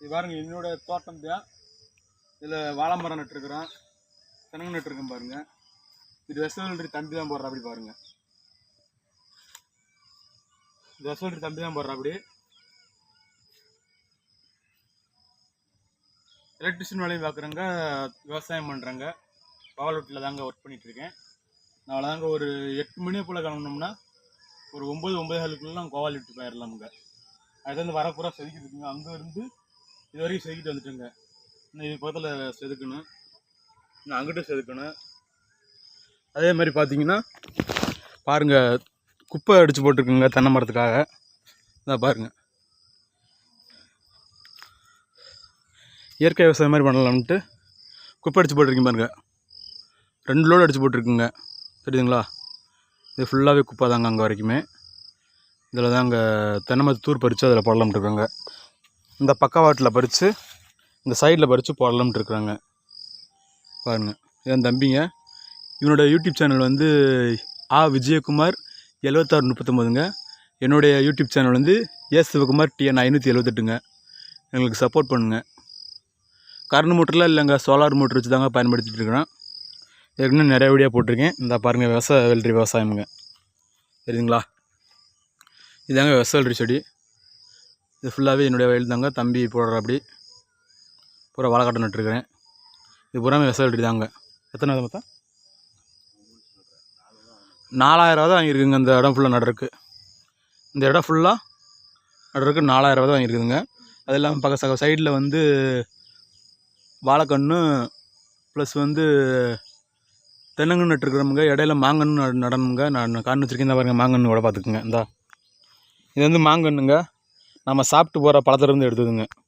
இது பாருங்க என்னோட தோட்டம் தான். இதில் வாழை மரம் நட்டுருக்குறோம். தெனங்கு நட்டுருக்கேன் பாருங்க. இது வெசவல்றி தம்பி தான் போடுற அப்படி பாருங்க. இது வெசவல்றி தம்பி தான் போடுற அப்படி. எலக்ட்ரிஷியன் வேலையை பார்க்குறேங்க விவசாயம் பண்ணுறேங்க பவர்லூட்டில் தாங்க ஒர்க் பண்ணிகிட்ருக்கேன் நான் தாங்க ஒரு எட்டு மணியை போல் கிளம்புனோம்னா ஒரு ஒம்பது ஒம்பது நான் கோவால் விட்டு போயிடலாமுங்க அதுலேருந்து வரப்பூரா செதுக்கிட்டு இருக்குங்க. அங்கேருந்து இது வரைக்கும் செதுக்கிட்டு வந்துட்டேங்க. இன்னும் இது பக்கத்தில் செதுக்கணும். இன்னும் அங்கிட்டும் செதுக்கணும். அதே மாதிரி பார்த்தீங்கன்னா பாருங்க குப்பை அடித்து போட்டிருக்குங்க தென்னை மரத்துக்காக. இதான் பாருங்க. இயற்கை விவசாயம் மாதிரி பண்ணலாம்ட்டு குப்பை அடித்து போட்டிருக்கீங்க பாருங்கள் ரெண்டு லோடு அடித்து போட்டிருக்குங்க. தெரியுதுங்களா? இது ஃபுல்லாகவே குப்பை தாங்க அங்கே வரைக்குமே. இதில் தாங்க தென்னை மரத்து தூர் பறித்து அதில் போடலாம்ட்டு இருக்காங்க. இந்த பக்கவாட்டில் பறித்து இந்த சைடில் பறித்து போடலாம்ட்டு இருக்கிறாங்க. பாருங்கள் என் தம்பிங்க. இவனோட யூடியூப் சேனல் வந்து ஆ விஜயகுமார் எழுபத்தாறு முப்பத்தொம்போதுங்க. என்னுடைய யூடியூப் சேனல் வந்து ஏ சிவகுமார் டிஎன் ஐநூற்றி எழுபத்தெட்டுங்க எங்களுக்கு சப்போர்ட் பண்ணுங்கள் கரண்ட் மோட்டர்லாம் இல்லைங்க சோலார் மோட்டர் வச்சு தாங்க பயன்படுத்திகிட்டு இருக்கிறோம். ஏற்கனவே நிறைய வீடியோ போட்டிருக்கேன். இந்த பாருங்கள் விவசாய வெள்ளரி விவசாயமுங்க. தெரியுதுங்களா? இதாங்க விவசாய செடி. இது ஃபுல்லாகவே என்னுடைய வயல் தாங்க. தம்பி போடுற அப்படி. பூரா வாழைக்காட்டை நட்டுருக்கிறேன். இது பூராமே விவசாய தாங்க. எத்தனை விதம் பார்த்தா நாலாயிரம் தான் வாங்கியிருக்குங்க. இந்த இடம் ஃபுல்லாக நடுறதுக்கு. இந்த இடம் ஃபுல்லாக நடுறதுக்கு நாலாயிரம் தான் வாங்கியிருக்குதுங்க. அது இல்லாமல் பக்க சக சைடில் வந்து வாழைக்கன்று ப்ளஸ் வந்து தென்னங்கன்று நட்டுருக்குறோமுங்க. இடையில மாங்கன்று நடணுங்க நான் கண்ணு வச்சுருக்கேன். இந்த பாருங்க மாங்கன்று கூட பார்த்துக்குங்க. இந்தா. இது வந்து மாங்கன்றுங்க நம்ம சாப்பிட்டு போகிற பழத்துலேருந்து எடுத்ததுங்க